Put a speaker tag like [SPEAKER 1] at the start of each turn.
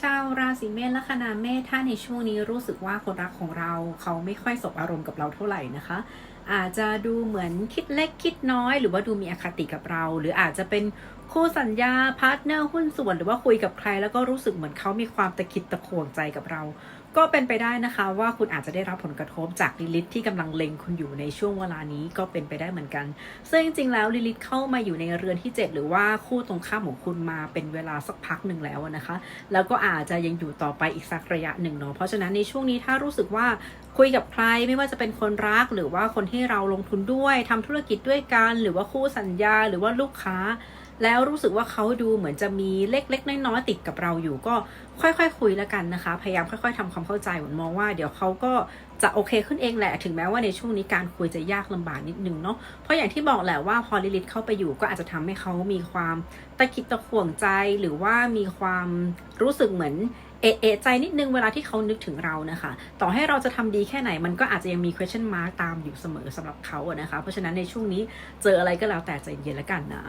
[SPEAKER 1] ชาวราศีเมษลัคนาเมษถ้าในช่วงนี้รู้สึกว่าคนรักของเราเขาไม่ค่อยสบอารมณ์กับเราเท่าไหร่นะคะ อาจจะดูเหมือนคิดเล็กคิดน้อย หรือว่าดูมีอคติกับเรา หรืออาจจะเป็นคู่สัญญาพาร์ทเนอร์หุ้นส่วน หรือว่าคุยกับใคร แล้วก็รู้สึกเหมือนเขามีความตะคิดตะขวงใจกับเรา ก็เป็นไปได้นะคะ ว่าคุณอาจจะได้รับผลกระทบจากลิลิตที่กำลังเล็งคุณอยู่ในช่วงเวลานี้ก็เป็นไปได้เหมือนกัน ซึ่งจริงๆแล้วลิลิตเข้ามาอยู่ในเรือนที่ 7 หรือว่าคู่ตรงข้ามของคุณมาเป็นเวลาสักพักหนึ่งแล้วนะคะ แล้วก็อาจจะยังอยู่ต่อไปอีกสักระยะหนึ่งเนาะเพราะฉะนั้นในช่วงนี้ถ้ารู้สึกว่าคุยกับใครไม่ว่าจะเป็นคนรักหรือว่าคนที่เราลงทุนด้วยทำธุรกิจด้วยกัน หรือว่าคู่สัญญา หรือว่าลูกค้า แล้วรู้สึกว่าเขาดูเหมือนจะมีเล็กๆน้อยๆติดกับเราอยู่ ก็ค่อยๆคุยแล้วกันนะคะ พยายามค่อย ๆทำความเข้าใจเหมือนมองว่าเดี๋ยวเขาก็จะโอเคขึ้นเองแหละ ถึงแม้ว่าในช่วงนี้การคุยจะยากลำบากนิดนึงเนาะ เพราะอย่างที่บอกแหละว่าพอลิลิตเข้าไปอยู่ก็อาจจะทำให้เขามีความตะคิดตะขวงใจหรือว่ามีความรู้สึกเหมือนเอะเอะใจนิดนึงเวลาที่เขานึกถึงเรานะคะ ต่อให้เราจะทำดีแค่ไหนมันก็อาจจะยังมี question mark ตามอยู่เสมอสำหรับเขาอะนะคะ เพราะฉะนั้นในช่วงนี้เจออะไรก็แล้วแต่ใจเย็นแล้วกันนะ